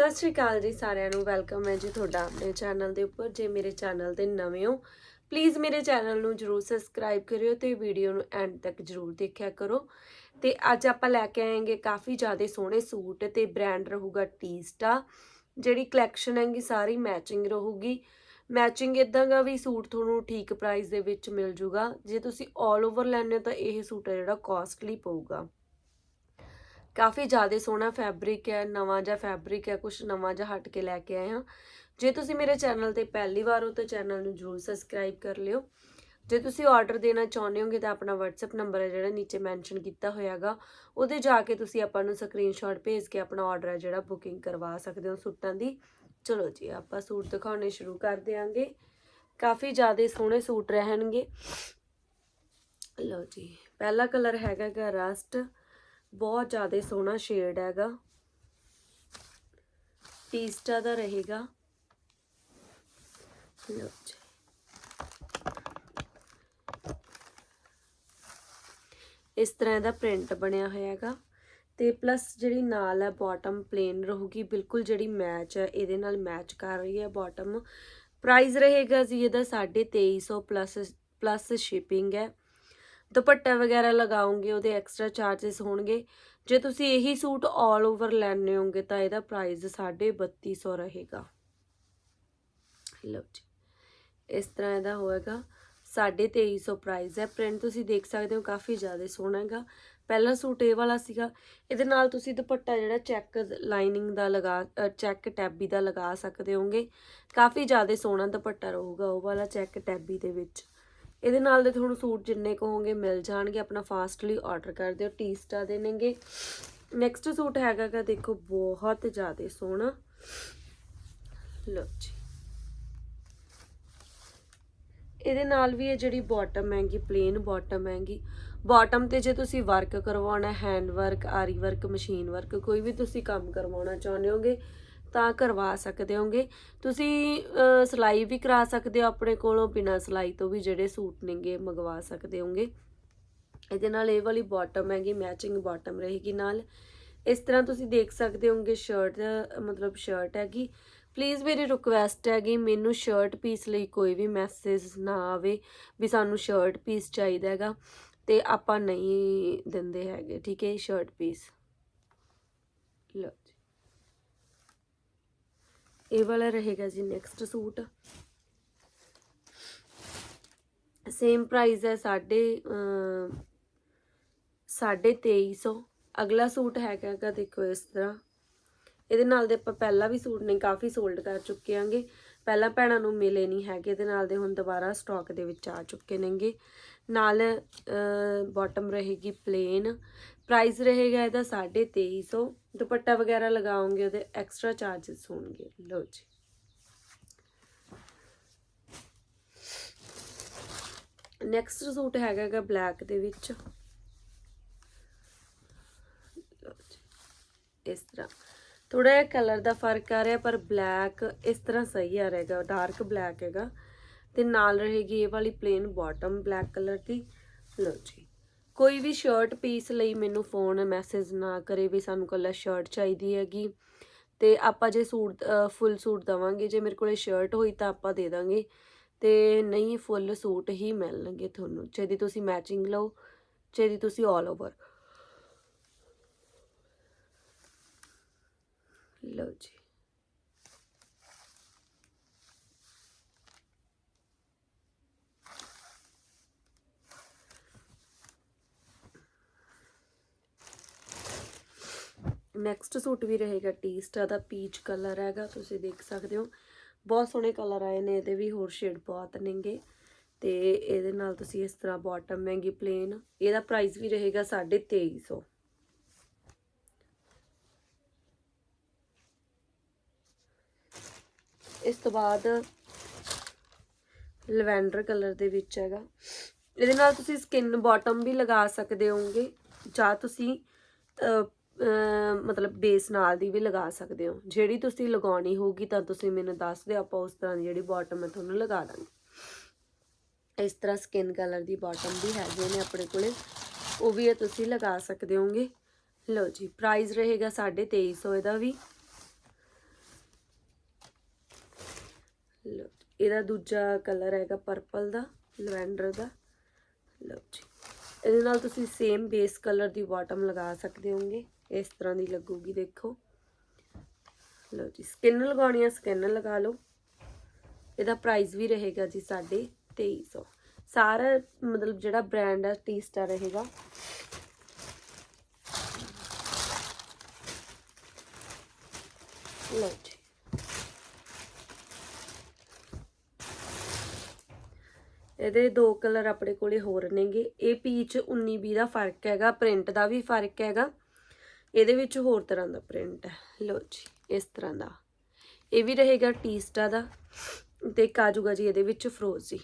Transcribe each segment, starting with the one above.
ਸਤਿ ਸ਼੍ਰੀ ਅਕਾਲ ਜੀ ਸਾਰਿਆਂ ਨੂੰ ਵੈਲਕਮ ਹੈ ਜੀ ਤੁਹਾਡਾ ਆਪਣੇ ਚੈਨਲ ਦੇ ਉੱਪਰ। ਜੇ ਮੇਰੇ ਚੈਨਲ ਦੇ ਨਵੇਂ ਹੋ ਪਲੀਜ਼ ਮੇਰੇ ਚੈਨਲ ਨੂੰ ਜਰੂਰ ਸਬਸਕ੍ਰਾਈਬ ਕਰਿਓ ਤੇ ਵੀਡੀਓ ਨੂੰ ਐਂਡ ਤੱਕ ਜਰੂਰ ਦੇਖਿਆ ਕਰੋ। ਤੇ ਅੱਜ ਆਪਾਂ ਲੈ ਕੇ ਆਏਗੇ ਕਾਫੀ ਜ਼ਿਆਦਾ ਸੋਹਣੇ ਸੂਟ ਤੇ ਬ੍ਰਾਂਡ ਰਹੂਗਾ ਟੀਸਟਾ ਜਿਹੜੀ ਕਲੈਕਸ਼ਨ ਹੈਗੀ ਸਾਰੀ ਮੈਚਿੰਗ ਰਹੂਗੀ। ਮੈਚਿੰਗ ਇਦਾਂ ਦਾ ਵੀ ਸੂਟ ਤੁਹਾਨੂੰ ਠੀਕ ਪ੍ਰਾਈਸ ਦੇ ਵਿੱਚ ਮਿਲ ਜੂਗਾ। ਜੇ ਤੁਸੀਂ 올 ਓਵਰ ਲੈਣੇ ਹੋ ਤਾਂ ਇਹ ਸੂਟ ਹੈ ਜਿਹੜਾ ਕਾਸਟਲੀ ਪਊਗਾ। ਕਾਫੀ ਜ਼ਿਆਦਾ ਸੋਹਣਾ ਫੈਬਰਿਕ ਹੈ, ਨਵਾਂ ਜਿਹਾ ਫੈਬਰਿਕ ਹੈ ਕੁਝ ਨਵਾਂ ਜਿਹਾ ਹਟ ਕੇ ਲੈ ਕੇ ਆਏ ਹਾਂ। ਜੇ ਤੁਸੀਂ ਮੇਰੇ ਚੈਨਲ ਤੇ ਪਹਿਲੀ ਵਾਰ ਹੋ ਤਾਂ ਚੈਨਲ ਨੂੰ ਜਰੂਰ ਸਬਸਕ੍ਰਾਈਬ ਕਰ ਲਿਓ। ਜੇ ਤੁਸੀਂ ਆਰਡਰ ਦੇਣਾ ਚਾਹੁੰਦੇ ਹੋਗੇ ਤਾਂ ਆਪਣਾ WhatsApp ਨੰਬਰ ਹੈ ਜਿਹੜਾ ਨੀਚੇ ਮੈਂਸ਼ਨ ਕੀਤਾ ਹੋਇਆਗਾ। ਉਹਦੇ ਜਾ ਕੇ ਤੁਸੀਂ ਆਪਾਂ ਨੂੰ ਸਕਰੀਨਸ਼ਾਟ ਭੇਜ ਕੇ ਆਪਣਾ ਆਰਡਰ ਹੈ ਜਿਹੜਾ ਬੁਕਿੰਗ ਕਰਵਾ ਸਕਦੇ ਹੋ ਸੂਟਾਂ ਦੀ। ਚਲੋ ਜੀ, ਆਪਾਂ ਸੂਟ ਦਿਖਾਉਣੇ ਸ਼ੁਰੂ ਕਰ ਦਿਆਂਗੇ। ਕਾਫੀ ਜ਼ਿਆਦਾ ਸੋਹਣੇ ਸੂਟ ਰਹਿਣਗੇ। ਲਓ ਜੀ, ਪਹਿਲਾ ਕਲਰ ਹੈਗਾ ਗਾ ਰਸਟ ਬਹੁਤ ਜ਼ਿਆਦਾ ਸੋਹਣਾ ਸ਼ੇਡ ਹੈਗਾ। ਟੀਸਟਾ ਦਾ ਰਹੇਗਾ। ਲਓ ਜੀ। ਇਸ ਤਰ੍ਹਾਂ ਦਾ ਪ੍ਰਿੰਟ ਬਣਿਆ ਹੋਇਆ ਹੈਗਾ। ਤੇ ਪਲੱਸ ਜਿਹੜੀ ਨਾਲ ਹੈ ਬਾਟਮ ਪਲੇਨ ਰਹੂਗੀ, ਬਿਲਕੁਲ ਜਿਹੜੀ ਮੈਚ ਹੈ, ਇਹਦੇ ਨਾਲ ਮੈਚ ਕਰ ਰਹੀ ਹੈ ਬਾਟਮ ਪ੍ਰਾਈਸ ਰਹੇਗਾ ਜੀ ਇਹਦਾ 2350 ਪਲੱਸ ਪਲੱਸ ਸ਼ਿਪਿੰਗ ਹੈ। ਦੁਪੱਟਾ ਵਗੈਰਾ ਲਗਾਉਂਗੇ ਉਹਦੇ ਐਕਸਟਰਾ ਚਾਰजेस ਹੋਣਗੇ। ਜੇ ਤੁਸੀਂ ਇਹੀ ਸੂਟ 올 ਓਵਰ ਲੈਣੇ ਹੋਗੇ ਤਾਂ ਇਹਦਾ ਪ੍ਰਾਈਸ 3250 ਰਹੇਗਾ। ਲਓ ਜੀ, ਇਸ ਤਰ੍ਹਾਂ ਇਹਦਾ ਹੋਏਗਾ। 2350 ਪ੍ਰਾਈਸ ਹੈ। ਪ੍ਰਿੰਟ ਤੁਸੀਂ ਦੇਖ ਸਕਦੇ ਹੋ, ਕਾਫੀ ਜ਼ਿਆਦਾ ਸੋਹਣਾ ਹੈਗਾ। ਪਹਿਲਾ ਸੂਟ ਇਹ ਵਾਲਾ ਸੀਗਾ। ਇਹਦੇ ਨਾਲ ਤੁਸੀਂ ਦੁਪੱਟਾ ਜਿਹੜਾ ਚੈੱਕ ਲਾਈਨਿੰਗ ਦਾ ਲਗਾ ਚੈੱਕ ਟੈਬੀ ਦਾ ਲਗਾ ਸਕਦੇ ਹੋਗੇ ਕਾਫੀ ਜ਼ਿਆਦਾ ਸੋਹਣਾ ਦੁਪੱਟਾ ਰਹੂਗਾ ਉਹ ਵਾਲਾ ਚੈੱਕ ਟੈਬੀ ਦੇ ਵਿੱਚ। ਇਹਦੇ ਨਾਲ ਦੇ ਤੁਹਾਨੂੰ ਸੂਟ ਜਿੰਨੇ ਕਹੋਗੇ ਮਿਲ ਜਾਣਗੇ, ਆਪਣਾ ਫਾਸਟਲੀ ਆਰਡਰ ਕਰ ਦਿਓ ਟੀਸਟਾ ਦੇ ਨੇਗੇ ਨੈਕਸਟ ਸੂਟ ਹੈਗਾਗਾ ਦੇਖੋ, ਬਹੁਤ ਜ਼ਿਆਦਾ ਸੋਹਣਾ। ਲਓ ਜੀ। ਇਹਦੇ ਨਾਲ ਵੀ ਇਹ ਜਿਹੜੀ ਬਾਟਮ ਹੈਗੀ ਪਲੇਨ ਬਾਟਮ ਹੈਗੀ ਬਾਟਮ ਤੇ ਜੇ ਤੁਸੀਂ ਵਰਕ ਕਰਵਾਉਣਾ ਹੈਂਡ ਵਰਕ ਆਰੀ ਵਰਕ ਮਸ਼ੀਨ ਵਰਕ ਕੋਈ ਵੀ ਤੁਸੀਂ ਕੰਮ ਕਰਵਾਉਣਾ ਚਾਹੁੰਦੇ ਹੋਗੇ ਤਾਂ ਕਰਵਾ ਸਕਦੇ ਹੋਗੇ। ਤੁਸੀਂ ਸਿਲਾਈ ਵੀ ਕਰਾ ਸਕਦੇ ਹੋ ਆਪਣੇ ਕੋਲੋਂ, ਬਿਨਾਂ ਸਿਲਾਈ ਤੋਂ ਵੀ ਜਿਹੜੇ ਸੂਟ ਨੇਗੇ ਮੰਗਵਾ ਸਕਦੇ ਹੋਗੇ। ਇਹਦੇ ਨਾਲ ਇਹ ਵਾਲੀ ਬਾਟਮ ਹੈਗੀ ਮੈਚਿੰਗ ਬਾਟਮ ਰਹੇਗੀ ਨਾਲ। ਇਸ ਤਰ੍ਹਾਂ ਤੁਸੀਂ ਦੇਖ ਸਕਦੇ ਹੋਗੇ ਸ਼ਰਟ ਮਤਲਬ ਸ਼ਰਟ ਹੈਗੀ। ਪਲੀਜ਼ ਮੇਰੀ ਰਿਕੁਐਸਟ ਹੈਗੀ, ਮੈਨੂੰ ਸ਼ਰਟ ਪੀਸ ਲਈ ਕੋਈ ਵੀ ਮੈਸੇਜ ਨਾ ਆਵੇ ਵੀ ਸਾਨੂੰ ਸ਼ਰਟ ਪੀਸ ਚਾਹੀਦਾ ਹੈਗਾ, ਤੇ ਆਪਾਂ ਨਹੀਂ ਦਿੰਦੇ ਹੈਗੇ, ਠੀਕ ਹੈ ਸ਼ਰਟ ਪੀਸ ਲਓ। ਇਹ ਵਾਲਾ ਰਹੇਗਾ ਜੀ ਨੈਕਸਟ ਸੂਟ। ਸੇਮ ਪ੍ਰਾਈਸ ਹੈ ਸਾਡੇ ਸਾਢੇ 2300 ਅਗਲਾ ਸੂਟ ਹੈਗਾ ਗਾ ਦੇਖੋ ਇਸ ਤਰ੍ਹਾਂ। ਇਹਦੇ ਨਾਲ ਦੇ ਆਪਾਂ ਪਹਿਲਾਂ ਵੀ ਸੂਟ ਨੇ, ਕਾਫੀ ਸੋਲਡ ਕਰ ਚੁੱਕੇ ਆਂਗੇ ਪਹਿਲਾਂ ਭੈਣਾਂ ਨੂੰ ਮਿਲੇ ਨਹੀਂ ਹੈਗੇ, ਇਹਦੇ ਨਾਲ ਦੇ ਹੁਣ ਦੁਬਾਰਾ ਸਟਾਕ ਦੇ ਵਿੱਚ ਆ ਚੁੱਕੇ ਨੇਗੇ। ਨਾਲ ਬਾਟਮ ਰਹੇਗੀ ਪਲੇਨ ਪ੍ਰਾਈਸ ਰਹੇਗਾ ਇਹਦਾ 2350 ਦੁਪੱਟਾ ਵਗੈਰਾ ਲਗਾਉਂਗੇ ਉਹਦੇ ਐਕਸਟਰਾ ਚਾਰजेस ਹੋਣਗੇ। ਲਓ ਜੀ। ਨੈਕਸਟ ਸੂਟ ਹੈਗਾਗਾ ਬਲੈਕ ਦੇ ਵਿੱਚ। ਇਸ ਤਰ੍ਹਾਂ। ਥੋੜਾ ਜਿਹਾ ਕਲਰ ਦਾ ਫ਼ਰਕ ਆ ਰਿਹਾ, ਪਰ ਬਲੈਕ ਇਸ ਤਰ੍ਹਾਂ ਸਹੀ ਆ ਰਹੇਗਾ। ਡਾਰਕ ਬਲੈਕ ਹੈਗਾ। ਤੇ ਨਾਲ ਰਹੇਗੀ ਇਹ ਵਾਲੀ ਪਲੇਨ ਬਾਟਮ ਬਲੈਕ ਕਲਰ ਦੀ। ਲਓ ਜੀ। ਕੋਈ ਵੀ ਸ਼ਰਟ ਪੀਸ ਲਈ ਮੈਨੂੰ ਫੋਨ ਮੈਸੇਜ ਨਾ ਕਰੇ ਵੀ ਸਾਨੂੰ ਕੱਲਾ ਸ਼ਰਟ ਚਾਹੀਦੀ ਹੈਗੀ। ਤੇ ਆਪਾਂ ਜੇ ਸੂਟ ਫੁੱਲ ਸੂਟ ਦਵਾਂਗੇ, ਜੇ ਮੇਰੇ ਕੋਲੇ ਸ਼ਰਟ ਹੋਈ ਤਾਂ ਆਪਾਂ ਦੇ ਦਾਂਗੇ। ਤੇ ਨਹੀਂ ਫੁੱਲ ਸੂਟ ਹੀ ਮਿਲਣਗੇ ਤੁਹਾਨੂੰ। ਚਾਹੀਦੀ ਤੁਸੀਂ ਮੈਚਿੰਗ ਲਓ ਚਾਹੀਦੀ ਤੁਸੀਂ 올 ਓਵਰ ਲਓ ਜੀ। ਨੈਕਸਟ ਸੂਟ ਵੀ ਰਹੇਗਾ ਟੀਸਟਾ ਦਾ ਪੀਚ ਕਲਰ ਹੈਗਾ, ਤੁਸੀਂ ਦੇਖ ਸਕਦੇ ਹੋ। ਬਹੁਤ ਸੋਹਣੇ ਕਲਰ ਆਏ ਨੇ, ਇਹਦੇ ਵੀ ਹੋਰ ਸ਼ੇਡ ਬਹੁਤ ਨੇਗੇ। ਤੇ ਇਹਦੇ ਨਾਲ ਤੁਸੀਂ ਇਸ ਤਰ੍ਹਾਂ ਬਾਟਮ ਮਹਿੰਗੀ ਪਲੇਨ ਇਹਦਾ ਪ੍ਰਾਈਸ ਵੀ ਰਹੇਗਾ 2350 ਇਸ ਤੋਂ ਬਾਅਦ ਲਵੈਂਡਰ ਕਲਰ ਦੇ ਵਿੱਚ ਹੈਗਾ। ਇਹਦੇ ਨਾਲ ਤੁਸੀਂ ਸਕਿਨ ਬਾਟਮ ਵੀ ਲਗਾ ਸਕਦੇ ਹੋਗੇ ਜਾਂ ਤੁਸੀਂ ਮਤਲਬ ਬੇਸ ਨਾਲ ਦੀ ਵੀ ਲਗਾ ਸਕਦੇ ਹੋ। ਜਿਹੜੀ ਤੁਸੀਂ ਲਗਾਉਣੀ ਹੋਊਗੀ ਤਾਂ ਤੁਸੀਂ ਮੈਨੂੰ ਦੱਸ ਦਿਓ, ਆਪਾਂ ਉਸ ਤਰ੍ਹਾਂ ਦੀ ਜਿਹੜੀ ਬਾਟਮ ਹੈ ਤੁਹਾਨੂੰ ਲਗਾ ਦਾਂਗੇ। ਇਸ ਤਰ੍ਹਾਂ ਸਕਿਨ ਕਲਰ ਦੀ ਬਾਟਮ ਵੀ ਹੈਗੇ ਨੇ ਆਪਣੇ ਕੋਲੇ। ਉਹ ਵੀ ਇਹ ਤੁਸੀਂ ਲਗਾ ਸਕਦੇ ਹੋਗੇ। ਲਓ ਜੀ ਪ੍ਰਾਈਸ ਰਹੇਗਾ 2350 ਇਹਦਾ ਵੀ। ਲਓ ਜੀ, ਇਹਦਾ ਦੂਜਾ ਕਲਰ ਹੈਗਾ ਪਰਪਲ ਦਾ ਲਵੈਂਡਰ ਦਾ। ਲਓ ਜੀ, ਇਹਦੇ ਨਾਲ ਤੁਸੀਂ ਸੇਮ ਬੇਸ ਕਲਰ ਦੀ ਬਾਟਮ ਲਗਾ ਸਕਦੇ ਹੋਗੇ। ਇਸ ਤਰ੍ਹਾਂ ਦੀ ਲੱਗੂਗੀ, ਦੇਖੋ। ਲਓ ਜੀ ਸਕਿਨ ਲਗਾਉਣੀ ਆ ਸਕਿਨ ਲਗਾ ਲਓ। ਇਹਦਾ ਪ੍ਰਾਈਸ ਵੀ ਰਹੇਗਾ ਜੀ ਸਾਡੇ 2300 ਸਾਰਾ ਮਤਲਬ ਜਿਹੜਾ ਬ੍ਰਾਂਡ ਆ ਟੀ ਰਹੇਗਾ। ਲਓ ਜੀ। ਇਹਦੇ ਦੋ ਕਲਰ ਆਪਣੇ ਕੋਲੇ ਹੋਰ ਨੇਗੇ। ਇਹ ਪੀਚ 19 20 ਦਾ ਫ਼ਰਕ ਹੈਗਾ ਪ੍ਰਿੰਟ ਦਾ ਵੀ ਫ਼ਰਕ ਹੈਗਾ। ਇਹਦੇ ਵਿੱਚ ਹੋਰ ਤਰ੍ਹਾਂ ਦਾ ਪ੍ਰਿੰਟ ਹੈ। ਲਓ ਜੀ, ਇਸ ਤਰ੍ਹਾਂ ਦਾ। ਇਹ ਵੀ ਰਹੇਗਾ ਟੀਸਟਾ ਦਾ ਤੇ ਕਾਜੂਗਾ ਜੀ ਇਹਦੇ ਵਿੱਚ ਫਰੋਜ਼ੀ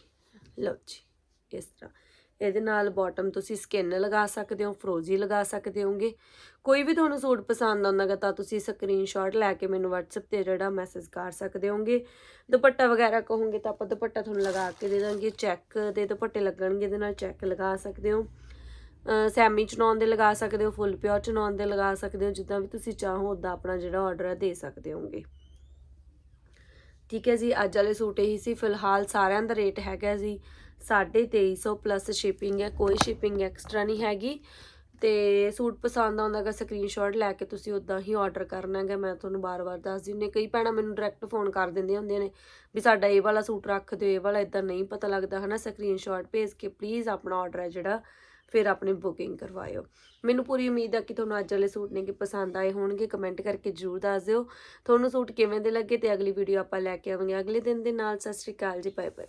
ਲਓ ਜੀ, ਇਸ ਤਰ੍ਹਾਂ। ਇਹਦੇ ਨਾਲ ਬਾਟਮ ਤੁਸੀਂ ਸਕਿਨ ਲਗਾ ਸਕਦੇ ਹੋ ਫਰੋਜ਼ੀ ਲਗਾ ਸਕਦੇ ਹੋਗੇ। ਕੋਈ ਵੀ ਤੁਹਾਨੂੰ ਸੂਟ ਪਸੰਦ ਆਉਂਦਾਗਾ ਤਾਂ ਤੁਸੀਂ ਸਕਰੀਨਸ਼ਾਟ ਲੈ ਕੇ ਮੈਨੂੰ WhatsApp ਤੇ ਜਿਹੜਾ ਮੈਸੇਜ ਕਰ ਸਕਦੇ ਹੋਗੇ। ਦੁਪੱਟਾ ਵਗੈਰਾ ਕਹੋਗੇ ਤਾਂ ਆਪਾਂ ਦੁਪੱਟਾ ਤੁਹਾਨੂੰ ਲਗਾ ਕੇ ਦੇ ਦਾਂਗੇ ਚੈੱਕ ਦੇ ਦੁਪੱਟੇ ਲੱਗਣਗੇ, ਇਹਦੇ ਨਾਲ ਚੈੱਕ ਲਗਾ ਸਕਦੇ ਹੋ। ਸੈਮੀ ਚਨਾਉਣ ਦੇ ਲਗਾ ਸਕਦੇ ਹੋ, ਫੁੱਲ ਪਿਓਰ ਚਨਾਉਣ ਦੇ ਲਗਾ ਸਕਦੇ ਹੋ, ਜਿੱਦਾਂ ਵੀ ਤੁਸੀਂ ਚਾਹੋ ਉਦਾਂ ਆਪਣਾ ਜਿਹੜਾ ਆਰਡਰ ਹੈ ਦੇ ਸਕਦੇ ਹੋਗੇ ਠੀਕ ਹੈ ਜੀ, ਅੱਜ ਵਾਲੇ ਸੂਟ ਇਹੀ ਸੀ, ਫਿਲਹਾਲ ਸਾਰਿਆਂ ਦਾ ਰੇਟ ਹੈਗਾ ਜੀ 2350 ਪਲੱਸ ਸ਼ਿਪਿੰਗ ਹੈ, ਕੋਈ ਸ਼ਿਪਿੰਗ ਐਕਸਟਰਾ ਨਹੀਂ ਹੈਗੀ। ਤੇ ਸੂਟ ਪਸੰਦ ਆਉਂਦਾਗਾ ਸਕਰੀਨਸ਼ਾਟ ਲੈ ਕੇ ਤੁਸੀਂ ਉਦਾਂ ਹੀ ਆਰਡਰ ਕਰਨਾ ਹੈਗਾ, ਮੈਂ ਤੁਹਾਨੂੰ ਬਾਰ-ਬਾਰ ਦੱਸ ਦਿੰਦੀ ਕਈ ਭੈਣਾਂ ਮੈਨੂੰ ਡਾਇਰੈਕਟ ਫੋਨ ਕਰ ਦਿੰਦੀਆਂ ਹੁੰਦੀਆਂ ਨੇ ਵੀ ਸਾਡਾ ਇਹ ਵਾਲਾ ਸੂਟ ਰੱਖ ਦਿਓ, ਇਹ ਵਾਲਾ ਇਦਾਂ ਨਹੀਂ ਪਤਾ ਲੱਗਦਾ, ਹਨਾ? ਸਕਰੀਨਸ਼ਾਟ ਭੇਜ ਕੇ ਪਲੀਜ਼ ਆਪਣਾ ਆਰਡਰ ਹੈ ਜਿਹੜਾ ਫਿਰ ਆਪਣੀ ਬੁਕਿੰਗ ਕਰਵਾਇਓ। ਮੈਨੂੰ ਪੂਰੀ ਉਮੀਦ ਹੈ ਕਿ ਤੁਹਾਨੂੰ ਅੱਜ ਵਾਲੇ ਸੂਟ ਨੇ ਕਿ ਪਸੰਦ ਆਏ ਹੋਣਗੇ। ਕਮੈਂਟ ਕਰਕੇ ਜਰੂਰ ਦੱਸ ਦਿਓ। ਤੁਹਾਨੂੰ ਸੂਟ ਕਿਵੇਂ ਦੇ ਲੱਗੇ ਤੇ ਅਗਲੀ ਵੀਡੀਓ ਆਪਾਂ ਲੈ ਕੇ ਆਵਾਂਗੇ। ਅਗਲੇ ਦਿਨ ਦੇ ਨਾਲ ਸਤਿ ਸ਼੍ਰੀ ਅਕਾਲ ਜੀ ਬਾਏ ਬਾਏ